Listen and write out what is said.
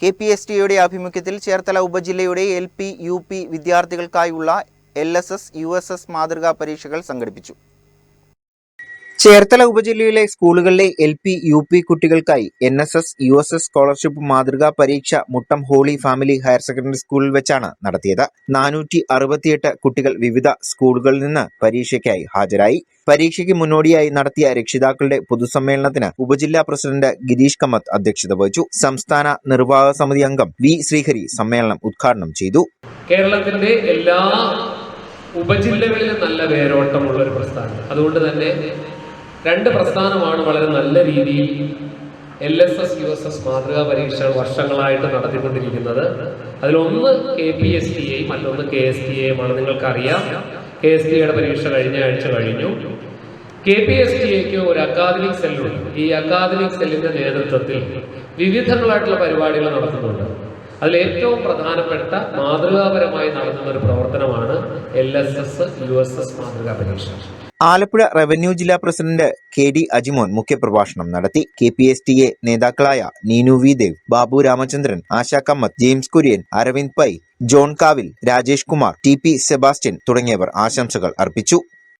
K P S ടിയുടെ ആഭിമുഖ്യത്തിൽ ചേർത്തല ഉപജില്ലയുടെ L P U P വിദ്യാർത്ഥികൾക്കായുള്ള L S S U S S മാതൃകാ പരീക്ഷകൾ സംഘടിപ്പിച്ചു. ചേർത്തല ഉപജില്ലയിലെ സ്കൂളുകളിലെ എൽ പി യു പി കുട്ടികൾക്കായി N S S U S S scholarship മാതൃകാ പരീക്ഷ Muttam holy family higher secondary സ്കൂളിൽ വെച്ചാണ് നടത്തിയത്. നാനൂറ്റി അറുപത്തിയെട്ട് കുട്ടികൾ വിവിധ സ്കൂളുകളിൽ നിന്ന് പരീക്ഷയ്ക്കായി ഹാജരായി. പരീക്ഷയ്ക്ക് മുന്നോടിയായി നടത്തിയ രക്ഷിതാക്കളുടെ പൊതുസമ്മേളനത്തിന് ഉപജില്ലാ പ്രസിഡന്റ് ഗിരീഷ് കമ്മത്ത് അധ്യക്ഷത വഹിച്ചു. സംസ്ഥാന നിർവാഹക സമിതി അംഗം വി ശ്രീഹരി സമ്മേളനം ഉദ്ഘാടനം ചെയ്തു. കേരളത്തിന്റെ എല്ലാ ഉപജില്ലകളിലും നല്ല വേരോട്ടമുള്ള ഒരു പ്രസ്ഥാനം അതുകൊണ്ട് തന്നെ രണ്ട് പ്രസ്ഥാനമാണ് വളരെ നല്ല രീതിയിൽ L S S U S S മാതൃകാ പരീക്ഷകൾ വർഷങ്ങളായിട്ട് നടത്തിക്കൊണ്ടിരിക്കുന്നത്. അതിലൊന്ന് കെ പി എസ് ടി എയും മറ്റൊന്ന് കെ എസ് ടി എയുമാണ് നിങ്ങൾക്കറിയാം. കെ എസ് ടി എയുടെ പരീക്ഷ കഴിഞ്ഞ ആഴ്ച കഴിഞ്ഞു. കെ പി എസ് ടി എക്ക് ഒരു അക്കാദമിക് സെല്ലുണ്ട് ഈ അക്കാദമിക് സെല്ലിന്റെ നേതൃത്വത്തിൽ വിവിധങ്ങളായിട്ടുള്ള പരിപാടികൾ നടത്തുന്നുണ്ട്. അതിൽ ഏറ്റവും പ്രധാനപ്പെട്ട മാതൃകാപരമായി നടത്തുന്ന ഒരു പ്രവർത്തനമാണ് L S S U S S മാതൃകാ പരീക്ഷ. ആലപ്പുഴ റവന്യൂ ജില്ലാ പ്രസിഡന്റ് കെ ഡി അജിമോൻ മുഖ്യപ്രഭാഷണം നടത്തി. K P S T A നേതാക്കളായ Neenu V Dev Babu Ramachandran Asha Kammath James Kurian Aravind Pai John Kavil Rajesh Kumar T P Sebastian തുടങ്ങിയവർ ആശംസകൾ അർപ്പിച്ചു.